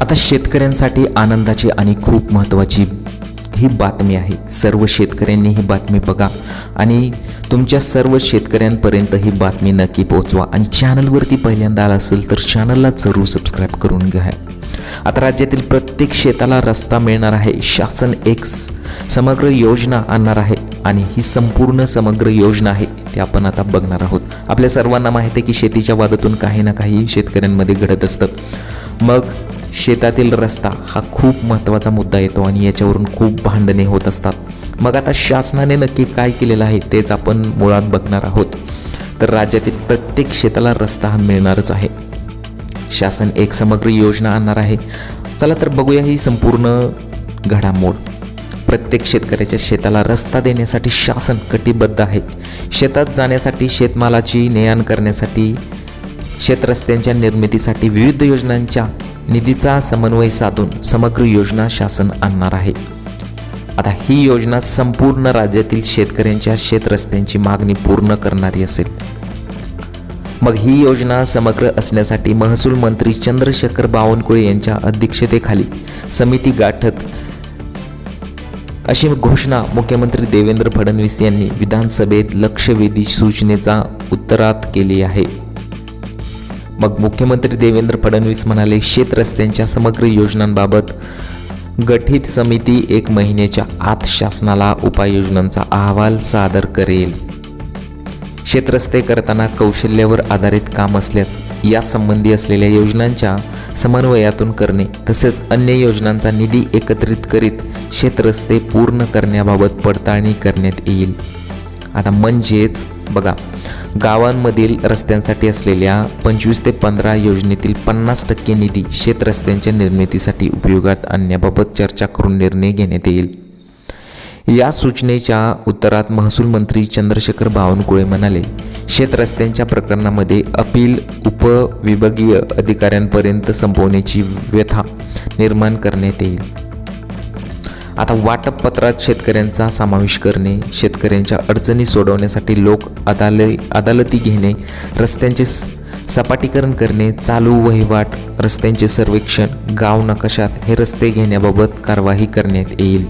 आता शेतकऱ्यांसाठी आनंदाची आणि खूप महत्त्वाची ही बातमी आहे. सर्व शेतकऱ्यांनी ही बातमी बघा आणि तुमच्या सर्व शेतकऱ्यांपर्यंत ही बातमी नक्की पोहोचवा. आणि चॅनलवरती पहिल्यांदा आला असेल तर चॅनलला जरूर सबस्क्राईब करून घ्या. आता राज्यातील प्रत्येक शेताला रस्ता मिळणार आहे. शासन एक समग्र योजना आणणार आहे आणि ही संपूर्ण समग्र योजना आहे ते आपण आता बघणार आहोत. आपल्या सर्वांना माहिती आहे की शेतीच्या वादातून काही ना काही शेतकऱ्यांमध्ये घडत असतं. मग शेतातील रस्ता हा खूप महत्त्वाचा मुद्दा येतो आणि याच्यावरून खूप भांडणे होत असतात. मग आता शासनाने नक्की काय केलेलं आहे तेच आपण मुळात बघणार आहोत. तर राज्यातील प्रत्येक शेताला रस्ता हा मिळणारच आहे. शासन एक समग्र योजना आणणार आहे. चला तर बघूया ही संपूर्ण घडामोड. प्रत्येक शेतकऱ्याच्या शेताला रस्ता देण्यासाठी शासन कटिबद्ध आहे. शेतात जाण्यासाठी शेतमालाची ने आण करण्यासाठी शेतरस्त्यांच्या निर्मितीसाठी विविध योजनांच्या निधीचा समन्वय साधून समग्र योजना शासन आणणार आहे. आता ही योजना संपूर्ण राज्यातील शेतकऱ्यांच्या शेतरस्त्यांची मागणी पूर्ण करणारी असेल. मग ही योजना समग्र असण्यासाठी महसूल मंत्री चंद्रशेखर बावनकुळे यांच्या अध्यक्षतेखाली समिती गाठत अशी घोषणा मुख्यमंत्री देवेंद्र फडणवीस यांनी विधानसभेत लक्षवेधी सूचनेचा उत्तरात केली आहे. मग मुख्यमंत्री देवेंद्र फडणवीस म्हणाले शेत रस्त्यांच्या समग्र योजनांबाबत गठीत समिती एक महिन्याच्या आत शासनाला उपाययोजनांचा अहवाल सादर करेल. शेतरस्ते करताना कौशल्यावर आधारित काम असल्यास यासंबंधी असलेल्या योजनांच्या समन्वयातून करणे तसेच अन्य योजनांचा निधी एकत्रित करीत शेतरस्ते पूर्ण करण्याबाबत पडताळणी करण्यात येईल. आता म्हणजेच बघा गावांमधील रस्त्यांसाठी असलेल्या पंचवीस ते पंधरा योजनेतील पन्नास टक्के निधी शेतरस्त्यांच्या निर्मितीसाठी उपयोगात आणण्याबाबत चर्चा करून निर्णय घेण्यात येईल. या सूचनेच्या उत्तरात महसूल मंत्री चंद्रशेखर बावनकुळे म्हणाले शेतरस्त्यांच्या प्रकरणामध्ये अपील उपविभागीय अधिकाऱ्यांपर्यंत संपवण्याची व्यथा निर्माण करण्यात येईल. आता वाटप पत्रात शेतकऱ्यांचा समावेश करणे शेतकऱ्यांच्या अडचणी सोडवण्यासाठी लोक अदाले अदालती घेणे रस्त्यांचे स- सपाटीकरण करणे चालू वहिवाट रस्त्यांचे सर्वेक्षण गाव नकाशात हे रस्ते घेण्याबाबत कारवाई करण्यात येईल.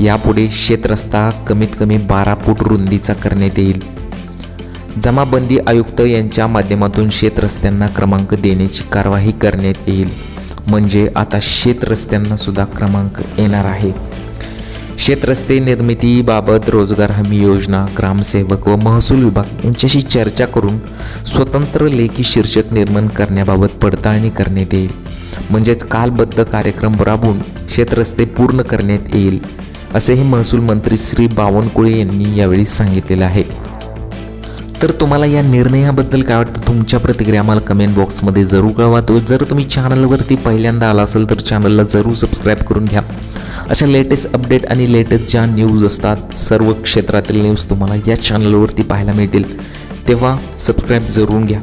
यापुढे शेतरस्ता कमीत कमी बारा फूट रुंदीचा करण्यात येईल. जमाबंदी आयुक्त यांच्या माध्यमातून शेतरस्त्यांना क्रमांक देण्याची कारवाई करण्यात येईल. म्हणजे आता शेतरस्त्यांना सुद्धा क्रमांक येणार आहे. शेतरस्ते निर्मितीबाबत रोजगार हमी योजना ग्रामसेवक व महसूल विभाग यांच्याशी चर्चा करून स्वतंत्र लेखी शीर्षक निर्माण करण्याबाबत पडताळणी करण्यात येईल. म्हणजेच कालबद्ध कार्यक्रम राबवून शेतरस्ते पूर्ण करण्यात येईल असेही महसूल मंत्री श्री बावनकुळे यांनी यावेळी सांगितलेलं आहे. तर तुम्हाला या निर्णयाबद्दल काय वाटतं? तुमच्या प्रतिक्रिया आम्हाला कमेंट बॉक्समध्ये जरूर कळवा. तो जर तुम्ही चॅनलवरती पहिल्यांदा आला असेल तर चॅनलला जरूर सबस्क्राईब करून घ्या. अशा लेटेस्ट अपडेट आणि लेटेस्ट ज्या न्यूज असतात सर्व क्षेत्रातील न्यूज तुम्हाला या चॅनलवरती पाहायला मिळतील. तेव्हा सबस्क्राईब जरूर घ्या.